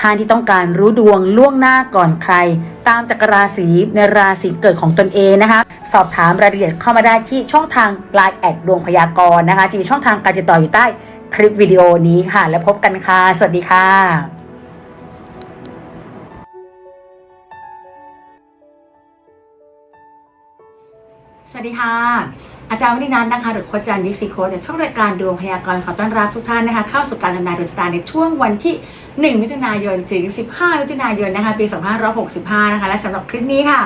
ท่านที่ต้องการรู้ดวงล่วงหน้าก่อนใคร ตามจักรราศีในราศีเกิดของตนเองนะคะ สอบถามรายละเอียดเข้ามาได้ที่ช่องทาง Line แอดดวงพยากรณ์นะคะจะมีช่องทางการติดต่ออยู่ใต้คลิปวิดีโอนี้ค่ะ แล้วพบกันค่ะ สวัสดีค่ะสวัสดีค่ะ อาจารย์วนินันนะคะหรือโคจันยิซีโคจากช่องรายการดวงพยากรณ์ขอต้อนรับทุกท่านนะคะเข้าสู่การทำนายดวงชะตาในช่วงวันที่ 1 มิถุนายนถึง 15 มิถุนายนนะคะปี2565 นะคะและสำหรับคลิปนี้ค่ะ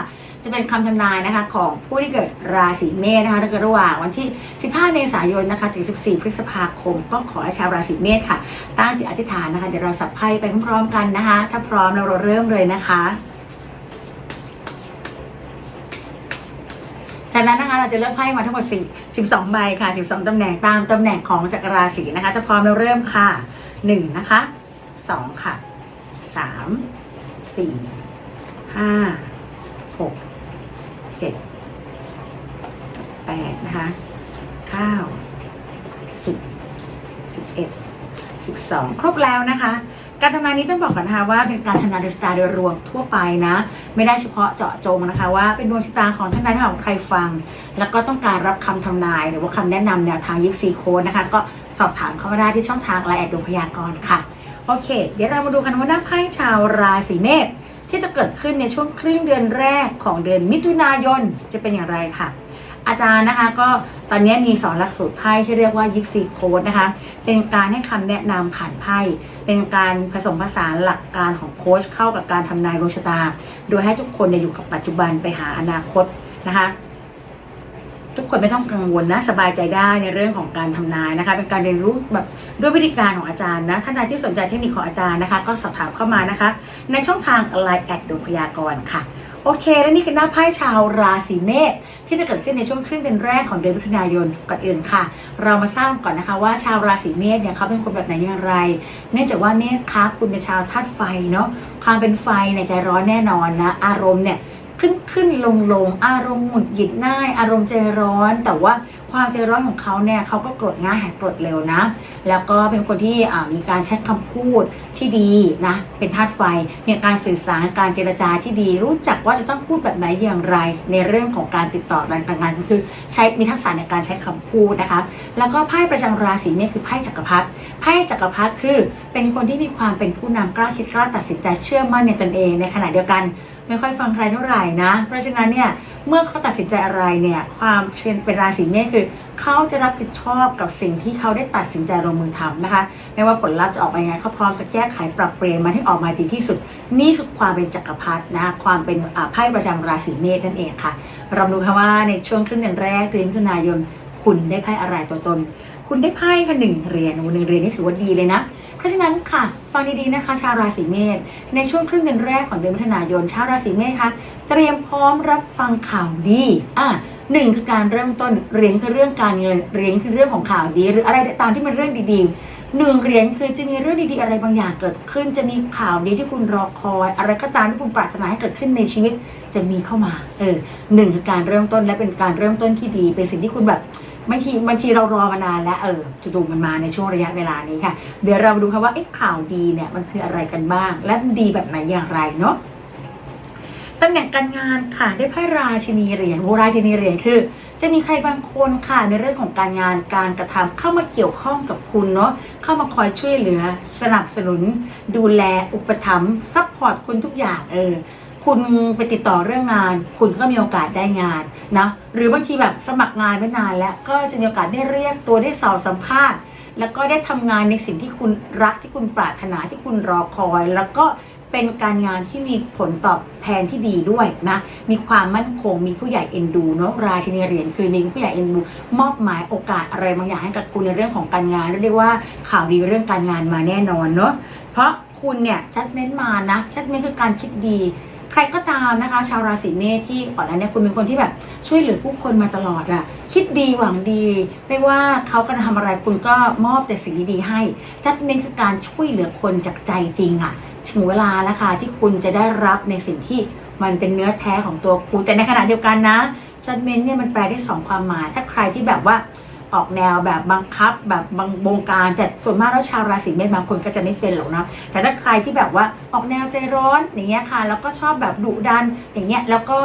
จะเป็นคำทำนายนะคะของผู้ที่เกิดราศีเมษนะคะในระหว่างวันที่ 15 เมษายนนะคะถึง 14 พฤษภาคม ก็ขอให้ชาวราศีเมษค่ะ ตั้งจิตอธิษฐานนะคะเดี๋ยวเราสับไพ่ไปพร้อมๆกันนะคะ ถ้าพร้อมเราเริ่มเลยนะคะ จากนั้นนะคะเราจะเลือกไพ่มาทั้งหมด4 12ใบค่ะ 12ตำแหน่งตามตำแหน่งของจักรราศีนะคะ จะพร้อมแล้วเริ่มค่ะ 1 นะคะ 2 ค่ะ 3 4 5 6 7 8 นะคะ 9 10 11 12 ครบแล้วนะคะ การทำนายนี้ต้องบอกก่อนนะคะว่าเป็นการทำนายดวงชะตาโดยรวมทั่วไปนะ ไม่ได้เฉพาะเจาะจงนะคะ ว่าเป็นดวงชะตาของท่านใดท่านของใครฟัง แล้วก็ต้องการรับคำทำนายหรือว่าคำแนะนำแนวทางยิปซีโค้ดนะคะ ก็สอบถามเข้ามาได้ที่ช่องทางไลน์แอดดวงพยากรณ์ค่ะโอเค เดี๋ยวเรามาดูกันว่าหน้าไพ่ชาวราศีเมษที่จะเกิดขึ้นในช่วงครึ่งเดือนแรกของเดือนมิถุนายนจะเป็นอย่างไรค่ะ อาจารย์นะคะ ก็ตอนนี้มีสอนหลักสูตรไพ่ที่เรียกว่ายิปซีโค้ดนะคะ เป็นการให้คำแนะนำผ่านไพ่เป็นการผสมผสานหลักการของโค้ชเข้ากับการทำนายดวงชะตา โดยให้ทุกคนอยู่กับปัจจุบันไปหาอนาคตนะคะทุกคนไม่ต้องกังวลนะสบายใจได้ในเรื่องของการทำนายนะคะ เป็นการเรียนรู้แบบด้วยวิธีการของอาจารย์นะท่านใดที่สนใจเทคนิคของอาจารย์นะคะ ก็สอบถามเข้ามานะคะ ในช่องทาง Line แอดดวงพยากรณ์ค่ะ โอเค และนี่คือหน้าไพ่ชาวราศีเมษที่จะเกิดขึ้นในช่วงครึ่งเดือนแรกของเดือนมิถุนายนก่อนอื่นค่ะ เรามาทราบก่อนนะคะว่าชาวราศีเมษเนี่ยเขาเป็นคนแบบไหนอย่างไร เนื่องจากว่าเมษคะคุณเป็นชาวธาตุไฟเนาะความเป็นไฟในยใจร้อนแน่นอนนะอารมณ์เนี่ยขึ้นขึ้นลงลงอารมณ์หงุดหงิดง่าย อารมณ์ใจร้อนแต่ว่า ความใจร้อนของเขาเนี่ยเขาก็โกรธง่ายหายโกรธเร็วนะ แล้วก็เป็นคนที่มีการใช้คำพูดที่ดีนะเป็นธาตุไฟ มีการสื่อสารการเจรจาที่ดี รู้จักว่าจะต้องพูดแบบไหนอย่างไร ในเรื่องของการติดต่อการทำงานก็คือใช้มีทักษะในการใช้คำพูดนะคะ แล้วก็ไพ่ประจำราศีเนี่ยคือไพ่จักรพรรดิไพ่จักรพรรดิคือ เป็นคนที่มีความเป็นผู้นำกล้าคิดกล้าตัดสินใจเชื่อมั่นในตนเองในขณะเดียวกัน ไม่ค่อยฟังใครเท่าไหร่นะ เพราะฉะนั้นเนี่ยเมื่อเขาตัดสินใจอะไรเนี่ยความเช่นเป็นราศีเมษคือเขาจะรับผิดชอบกับสิ่งที่เขาได้ตัดสินใจลงมือทำนะคะไม่ว่าผลลัพธ์จะออกมายังไงเขาพร้อมจะแก้ไขปรับเปลี่ยนมันให้ออกมาดีที่สุด นี่คือความเป็นจักรพรรดินะความเป็นไพ่ประจำราศีเมษนั่นเองค่ะ เราดูค่ะว่าในช่วงครึ่งเดือนแรกเดือนมิถุนายน คุณได้ไพ่อะไรตัวตน คุณได้ไพ่ค่ะหนึ่งเหรียญหนึ่งเหรียญนี่ถือว่าดีเลยนะ เพราะฉะนั้นค่ะ ฟังดีๆนะคะ ชาวราศีเมษในช่วงครึ่งเดือนแรกของเดือนมิถุนายน ชาวราศีเมษคะเตรียมพร้อมรับฟังข่าวดีอะหนึ่งคือการเริ่มต้นเหรียญคือเรื่องการเงินเหรียญคือเรื่องของข่าวดี หรืออะไรตามที่เป็นเรื่องดีๆหนึ่งเหรียญคือจะมีเรื่องดีๆอะไรบางอย่างเกิดขึ้น จะมีข่าวดีที่คุณรอคอย อะไรก็ตามที่คุณปรารถนาให้เกิดขึ้นในชีวิตจะมีเข้ามาเออหนึ่งคือการเริ่มต้นและเป็นการเริ่มต้นที่ดี เป็นสิ่งที่คุณแบบ บางทีบางทีเรารอมานานแล้วเออจู่ๆมันมาในช่วงระยะเวลานี้ค่ะ เดี๋ยวเรามาดูค่ะว่าไอ้ข่าวดีเนี่ยมันคืออะไรกันบ้าง และดีแบบไหนอย่างไรเนาะตำแหน่งการงานค่ะได้ไพ่ราชินีเหรียญโบราชินีเหรียญคือ จะมีใครบางคนค่ะในเรื่องของการงานการกระทำเข้ามาเกี่ยวข้องกับคุณเนาะเข้ามาคอยช่วยเหลือ สนับสนุน ดูแลอุปถัมภ์ซัพพอร์ตคุณทุกอย่างเออ คุณไปติดต่อเรื่องงาน คุณก็มีโอกาสได้งานนะหรือบางทีแบบสมัครงานไม่นานแล้วก็จะมีโอกาสได้เรียกตัวได้สอบสัมภาษณ์ แล้วก็ได้ทำงานในสิ่งที่คุณรักที่คุณปรารถนาที่คุณรอคอย แล้วก็เป็นการงานที่มีผลตอบแทนที่ดีด้วยนะ มีความมั่นคง มีผู้ใหญ่เอ็นดูเนาะ ราชินีเหรียญคือมีผู้ใหญ่เอ็นดู มอบหมายโอกาสอะไรบางอย่างให้กับคุณในเรื่องของการงาน เรียกว่าข่าวดีเรื่องการงานมาแน่นอนเนาะ เพราะคุณเนี่ยชัดเม้นมานะชัดเม้นคือการคิดดี ใครก็ตามนะคะ ชาวราศีเมษที่ก่อนหน้านี้คุณเป็นคนที่แบบช่วยเหลือผู้คนมาตลอดอะคิดดีหวังดี ไม่ว่าเขากำลังทำอะไรคุณก็มอบแต่สิ่งดีๆให้จัดเน้นคือการช่วยเหลือคนจากใจจริงอะถึงเวลาแล้วค่ะที่คุณจะได้รับในสิ่งที่มันเป็นเนื้อแท้ของตัวคุณแต่ในขณะเดียวกันนะจัดเมนเนี่ยมันแปลได้สองความหมายถ้าใครที่แบบว่า ออกแนวแบบบังคับ แบบบังบงการ แต่ส่วนมากแล้วชาวราศีเมษบางคนก็จะไม่เป็นหรอกนะ แต่ถ้าใครที่แบบว่าออกแนวใจร้อนอย่างเงี้ยค่ะ แล้วก็ชอบแบบดุดันอย่างเงี้ยแล้วก็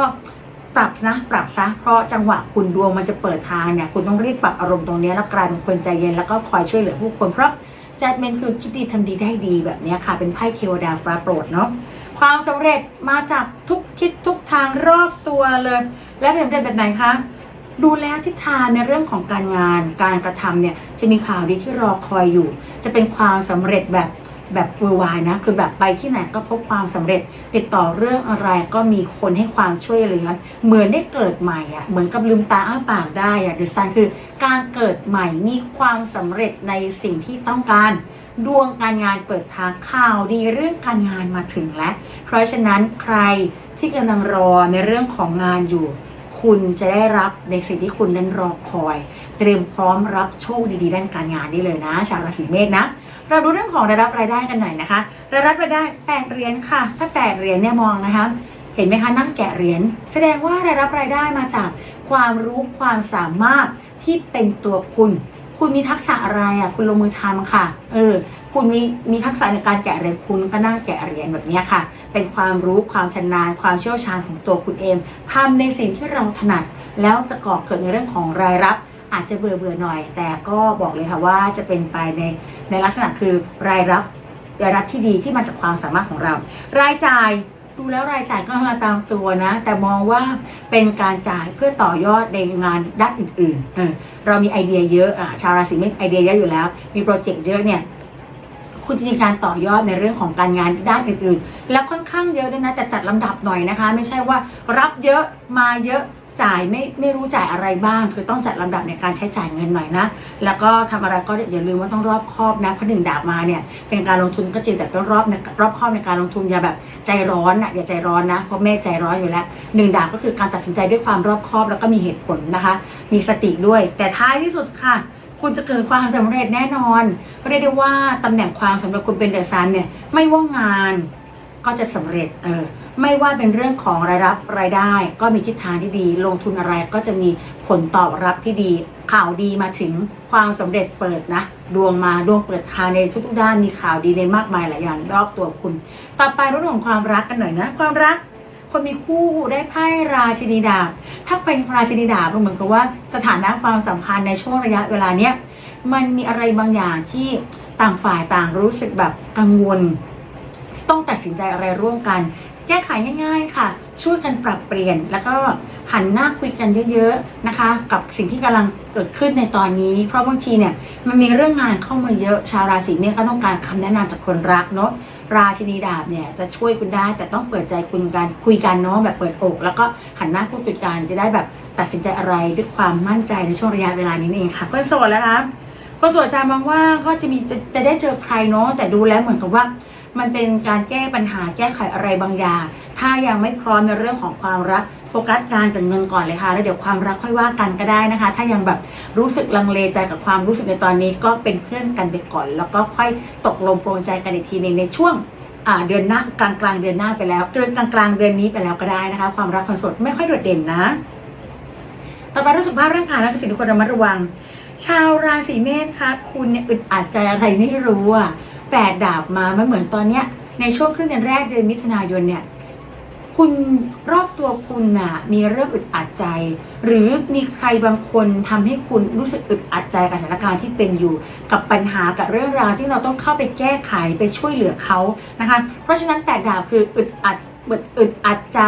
ปรับนะปรับซะเพราะจังหวะคุณดวงมันจะเปิดทางเนี่ยคุณต้องรีบปรับอารมณ์ตรงนี้แล้วกลายเป็นคนใจเย็นแล้วก็คอยช่วยเหลือผู้คนเพราะจัดเมนคือคิดดีทำดีได้ดีแบบเนี้ยค่ะ เป็นไพ่เทวดาฟ้าโปรดเนาะความสำเร็จมาจากทุกทิศทุกทางรอบตัวเลย และเป็นสำเร็จแบบไหนคะ ดูแล้วทิศทางในเรื่องของการงานการกระทำเนี่ยจะมีข่าวดีที่รอคอยอยู่ จะเป็นความสำเร็จแบบแบบวอร์ไวายนะคือแบบไปที่ไหนก็พบความสำเร็จ ติดต่อเรื่องอะไรก็มีคนให้ความช่วยเหลือ เหมือนได้เกิดใหม่อะ่ะเหมือนกับลืมตาอ้าปากได้อะ่ะเดิซันคือการเกิดใหม่มีความสำเร็จในสิ่งที่ต้องการดวงการงานเปิดทางข่าวดีเรื่องการงานมาถึงแล้ว เพราะฉะนั้นใครที่กำลังรอในเรื่องของงานอยู่ คุณจะได้รับในสิ่งที่คุณนั้นรอคอย เตรียมพร้อมรับโชคดีๆด้านการงานได้เลยนะ ชาวราศีเมษนะ เราดูเรื่องของรายรับรายได้กันหน่อยนะคะ รายรับรายได้แปดเหรียญค่ะ ถ้าแปดเหรียญเนี่ยมองนะคะ เห็นไหมคะนั่งแกะเหรียญแสดงว่ารายรับรายได้มาจากความรู้ความสามารถที่เป็นตัวคุณ คุณมีทักษะอะไรอะ คุณลงมือทำค่ะ เออ คุณมีมีทักษะในการแกะเหรียญคุณก็นั่งแกะเหรียญแบบนี้ค่ะ เป็นความรู้ความชำนาญ ความเชี่ยวชาญของตัวคุณเองทำในสิ่งที่เราถนัด แล้วจะก่อเกิดในเรื่องของรายรับอาจจะเบื่อเบื่อหน่อย แต่ก็บอกเลยค่ะว่าจะเป็นไปในในลักษณะคือรายรับรายรับที่ดีที่มาจากความสามารถของเรา รายจ่ายดูแล้วรายจ่ายก็มาตามตัวนะ แต่มองว่าเป็นการจ่ายเพื่อต่อยอดในงานด้านอื่นๆเออเรามีไอเดียเยอะอะชาวราศีเมษไอเดียเยอะอยู่แล้ว มีโปรเจกต์เยอะเนี่ย คุณจะมีการต่อยอดในเรื่องของการงานด้านอื่นๆ แล้วค่อนข้างเยอะด้วยนะแต่จัดลำดับหน่อยนะคะ ไม่ใช่ว่ารับเยอะมาเยอะจ่ายไม่ไม่รู้จ่ายอะไรบ้าง คือต้องจัดลำดับในการใช้จ่ายเงินหน่อยนะ แล้วก็ทำอะไรก็อย่าลืมว่าต้องรอบคอบนะเพราะหนึ่งดาบมาเนี่ยเป็นการลงทุนก็จริงแต่ต้องรอบในรอบคอบในการลงทุนอย่าแบบใจร้อนอะอย่าใจร้อนนะเพราะแม่ใจร้อนอยู่แล้วหนึ่งดาบก็คือการตัดสินใจด้วยความรอบคอบแล้วก็มีเหตุผลนะคะ มีสติด้วย แต่ท้ายที่สุดค่ะ คุณจะเกิดความสำเร็จแน่นอนเรียกได้ว่าตำแหน่งความสำเร็จคุณเป็นเดอะซันเนี่ยไม่ว่างานก็จะสำเร็จเออไม่ว่าเป็นเรื่องของรายรับรายได้ ก็มีทิศทางที่ดี ลงทุนอะไรก็จะมีผลตอบรับที่ดี ข่าวดีมาถึงความสำเร็จเปิดนะ ดวงมาดวงเปิดทางในทุกๆด้านมีข่าวดีในมากมายหลายอย่างรอบตัวคุณ ต่อไปเรื่องของความรักกันหน่อยนะ ความรัก คนมีคู่ได้ไพ่ราชินีดาบ ถ้าเป็นราชินีดาบมันเหมือนกับว่าสถานะความสัมพันธ์ในช่วงระยะเวลาเนี้ยมันมีอะไรบางอย่างที่ต่างฝ่ายต่างรู้สึกแบบกังวล ต้องตัดสินใจอะไรร่วมกัน แก้ไขง่าย ๆ ค่ะ ช่วยกันปรับเปลี่ยน แล้วก็หันหน้าคุยกันเยอะๆนะคะ กับสิ่งที่กำลังเกิดขึ้นในตอนนี้ เพราะบางทีเนี่ยมันมีเรื่องงานเข้ามาเยอะชาวราศีเมษก็ต้องการคำแนะนำจากคนรักเนาะ ราชินีดาบเนี่ยจะช่วยคุณได้แต่ต้องเปิดใจคุณกันคุยกันเนาะแบบเปิดอก แล้วก็หันหน้าพูดคุยกันจะได้แบบตัดสินใจอะไรด้วยความมั่นใจในช่วงระยะเวลานี้เองค่ะคนโสดแล้วนะคนโสดจะมองว่าก็จะมีจะจะได้เจอใครเนาะแต่ดูแล้วเหมือนกับว่า มันเป็นการแก้ปัญหาแก้ไขอะไรบางอย่างถ้ายังไม่พร้อมในเรื่องของความรัก ฟกัสการกับเงินก่อนเลยค่ะ แล้วเดี๋ยวความรักค่อยว่ากันก็ได้นะคะ ถ้ายังแบบรู้สึกลังเลใจกับความรู้สึกในตอนนี้ก็เป็นเพื่อนกันไปก่อน แล้วก็ค่อยตกลงโปรงใจกันอีกทีหนึงในช่วงเดือนหน้ากลางกลางเดือนหน้าไปแล้วเดือนกลางกลางเดือนนี้ไปแล้วก็ได้นะคะ ความรักคนโสดไม่ค่อยโดดเด่นนะ ต่อไปเรื่องสุขภาพร่างกายและสิ่งที่ควรระมัดระวัง ชาวราศีเมษคะคุณเนี่ยอึดอัดใจอะไรไม่รู้อะแปดดาบมามันเหมือนตอนเนี้ยในช่วงครึ่งเดือนแรกเดือนมิถุนายนเนี่ย คุณรอบตัวคุณน่ะมีเรื่องอึดอัดใจ หรือมีใครบางคนทำให้คุณรู้สึกอึดอัดใจกับสถานการณ์ที่เป็นอยู่ กับปัญหากับเรื่องราวที่เราต้องเข้าไปแก้ไขไปช่วยเหลือเขานะคะ เพราะฉะนั้นแตกดาบคืออึดอัดอึดอึดอัดใจ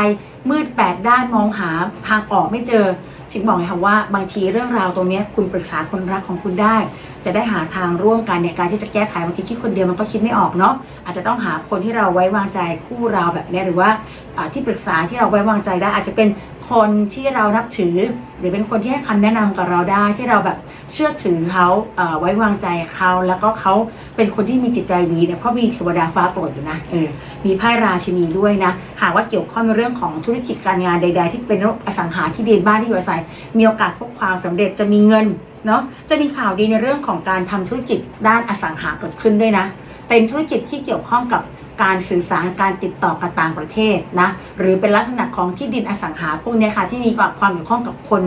มืดแปดด้านมองหาทางออกไม่เจอ ชิงบอกไงคะว่าบางทีเรื่องราวตรงนี้คุณปรึกษาคนรักของคุณได้ จะได้หาทางร่วมกันในการที่จะแก้ไขบางทีคิดคนเดียวมันก็คิดไม่ออกเนาะอาจจะต้องหาคนที่เราไว้วางใจคู่เราแบบเนี้ยหรือว่าที่ปรึกษาที่เราไว้วางใจได้อาจจะเป็น คนที่เรานับถือ หรือเป็นคนที่ให้คำแนะนำกับเราได้ที่เราแบบเชื่อถือเขาเไว้วางใจเขาแล้วก็เขาเป็นคนที่มีจิตใจดีเนี่ยเพราะมีเทวดาฟ้าโปรดอยู่นะเออมีไพ่ราชินีด้วยนะ หากว่าเกี่ยวข้องในเรื่องของธุรกิจการงานใด ๆ ที่เป็นอสังหาที่ดินบ้านที่อยู่อาศัย มีโอกาสพบความสำเร็จจะมีเงินเนาะจะมีข่าวดีในเรื่องของการทำธุรกิจด้านอสังหาเกิดขึ้นด้วยนะ เป็นธุรกิจที่เกี่ยวข้องกับ การสื่อสารการติดต่อกับต่างประเทศนะหรือเป็นลักษณะของที่ดินอสังหาพวกเนี้ยค่ะที่มีความความเกี่ยวข้องกับคน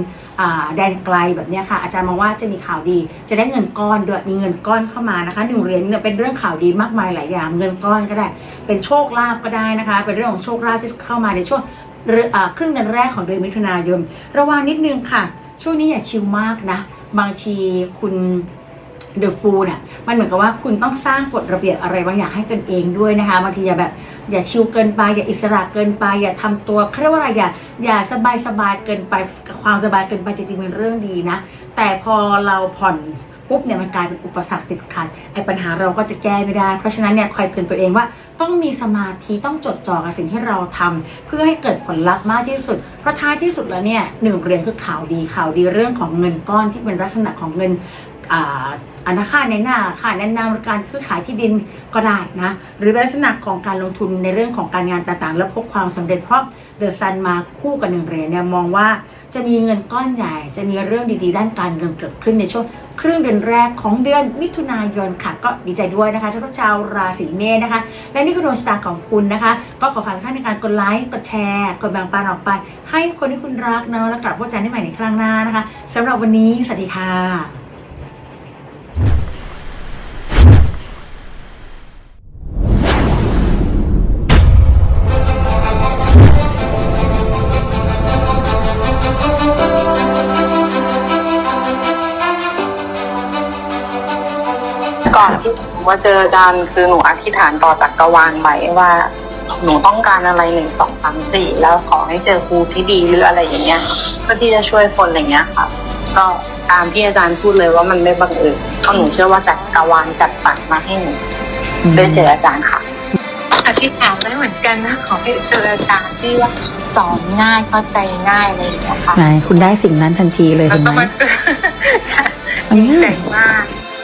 แดนไกลแบบเนี้ยค่ะ อาจารย์มองว่าจะมีข่าวดี จะได้เงินก้อนด้วยมีเงินก้อนเข้ามานะคะหนึ่งเหรียญเนี่ยเป็นเรื่องข่าวดีมากมายหลายอย่างเงินก้อนก็ได้ เป็นโชคลาภก็ได้นะคะ เป็นเรื่องของโชคลาภที่เข้ามาในช่วงเรือครึ่งเดือนแรกของเดือนมิถุนายนระวังนิดนึงค่ะ ช่วงนี้อย่าชิลมากนะบางทีคุณ เดอะฟูเนี่ยมันเหมือนกับว่าคุณต้องสร้างกฎระเบียบอะไรบางอย่างให้ตนเองด้วยนะคะบางทีอย่าแบบอย่าชิลเกินไป อย่าอิสระเกินไป อย่าทำตัวเขาเรียกว่าอะไรอย่าอย่าสบายสบายเกินไปความสบายเกินไปจริงๆเป็นเรื่องดีนะ แต่พอเราผ่อนปุ๊บเนี่ยมันกลายเป็นอุปสรรคติดขัดไอ้ปัญหาเราก็จะแก้ไม่ได้ เพราะฉะนั้นเนี่ยคอยเตือนตัวเองว่าต้องมีสมาธิต้องจดจ่อกับสิ่งที่เราทำเพื่อให้เกิดผลลัพธ์มากที่สุด เพราะท้ายที่สุดแล้วเนี่ยหนึ่งเรียนคือข่าวดีข่าวดีเรื่องของเงินก้อนที่เป็นลักษณะของเงิน อนาคาในหน้าค่าแนะนำการซื้อขายที่ดินก็ได้นะ หรือเป็นลักษณะของการลงทุนในเรื่องของการงานต่างๆ แล้วพบความสำเร็จเพราะเดอะซันมาคู่กับหนึ่งเหรียญเนี่ยมองว่าจะมีเงินก้อนใหญ่ จะมีเรื่องดีๆ ด้านการเงินเกิดขึ้นในช่วงครึ่งเดือนแรกของเดือนมิถุนายนค่ะ ก็ดีใจด้วยนะคะสำหรับชาวราศีเมษนะคะ และนี่คือดวงชะตาของคุณนะคะ ก็ขอฝากทุกท่านในการกดไลค์กดแชร์กดแบ่งปันออกไป ให้คนที่คุณรักเนาะแล้วกลับพบกันได้ใหม่ในครั้งหน้านะคะสำหรับวันนี้สวัสดีค่ะ ที่หนูมาเจออาจารย์คือหนูอธิษฐานต่อจักรวาลไว้ว่า หนูต้องการอะไรหนึ่งสองสามสี่แล้วขอให้เจอครูที่ดีหรืออะไรอย่างเงี้ยเพื่อที่จะช่วยคนอะไรเงี้ยค่ะ ก็ตามที่อาจารย์พูดเลยว่ามันไม่บังเอิญเพราะหนูเชื่อว่าจักรวาลจัดสรรมาให้หนูได้เจออาจารย์ค่ะอธิษฐานไว้เหมือนกันนะขอให้เจออาจารย์ที่ว่าสอนง่ายเข้าใจง่ายอะไรอย่างเงี้ยค่ะไหนคุณได้สิ่งนั้นทันทีเลยแล้วเห็นก็ไหมมาเจอดีใจมาก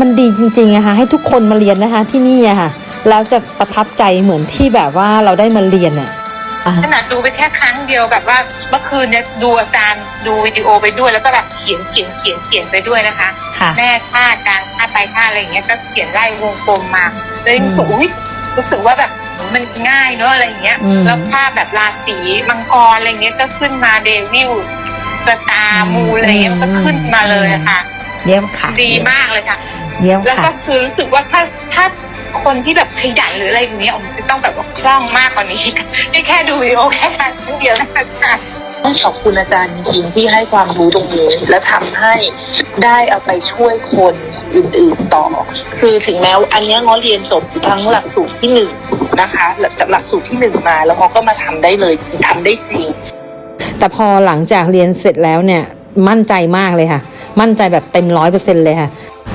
มันดีจริงๆอะค่ะให้ทุกคนมาเรียนนะคะที่นี่อะค่ะแล้วจะประทับใจเหมือนที่แบบว่าเราได้มาเรียนอะขนาดดูไปแค่ครั้งเดียวแบบว่าเมื่อคืนเนี่ยดูอาจารย์ดูวิดีโอไปด้วย แล้วก็แบบเขียนเขียนเขียนเขียนไปด้วยนะคะค่ะแม่ท่ากลางท่าไปท่าอะไรอย่างเงี้ยก็เขียนไล่วงกลมมาเลยรู้สึกอุ้ยรู้สึกว่าแบบมันง่ายเนอะอะไรอย่างเงี้ยอืมแล้วภาพแบบราศีมังกรอะไรเงี้ยก็ขึ้นมาเดวิลสตาร์มูอะไรเงี้ยมันก็ขึ้นมาเลยอะค่ะเยี่ยมค่ะ ดีมากเลยค่ะ เยี่ยมแล้วค่ะ ก็คือรู้สึกว่าถ้าถ้าคนที่แบบขยันหรืออะไรอย่างเงี้ยผมจะต้องแบบว่าคล่องมากกว่านี้นี่แค่ดูวิดีโอแค่ครั้งเดียวนะคะ ต้องขอบคุณอาจารย์จริงๆที่ให้ความรู้ตรงนี้ และทำให้ได้เอาไปช่วยคนอื่นๆต่อ คือถึงแม้ว่าอันเนี้ยง้อเรียนจบทั้งหลักสูตรที่หนึ่งนะคะหลักจากหลักสูตรที่หนึ่งมา แล้วง้อก็มาทำได้เลยทำได้จริง แต่พอหลังจากเรียนเสร็จแล้วเนี่ยมั่นใจมากเลยค่ะ มั่นใจแบบเต็มร้อยเปอร์เซ็นเลยค่ะ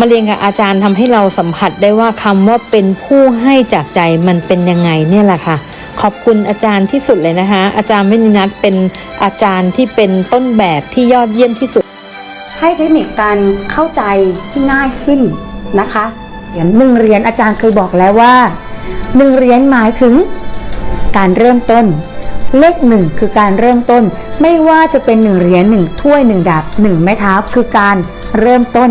มาเรียนกับอาจารย์ทำให้เราสัมผัสได้ว่าคำว่าเป็นผู้ให้จากใจมันเป็นยังไงเนี่ยแหละค่ะ ขอบคุณอาจารย์ที่สุดเลยนะคะ อาจารย์ไม่นินัทเป็นอาจารย์ที่เป็นต้นแบบที่ยอดเยี่ยมที่สุด ให้เทคนิคการเข้าใจที่ง่ายขึ้นนะคะอย่างหนึ่งเหรียญอาจารย์เคยบอกแล้วว่าหนึ่งเหรียญหมายถึงการเริ่มต้น เลขหนึ่งคือการเริ่มต้น ไม่ว่าจะเป็นหนึ่งเหรียญหนึ่งถ้วยหนึ่งดาบหนึ่งไม้เท้าคือการเริ่มต้น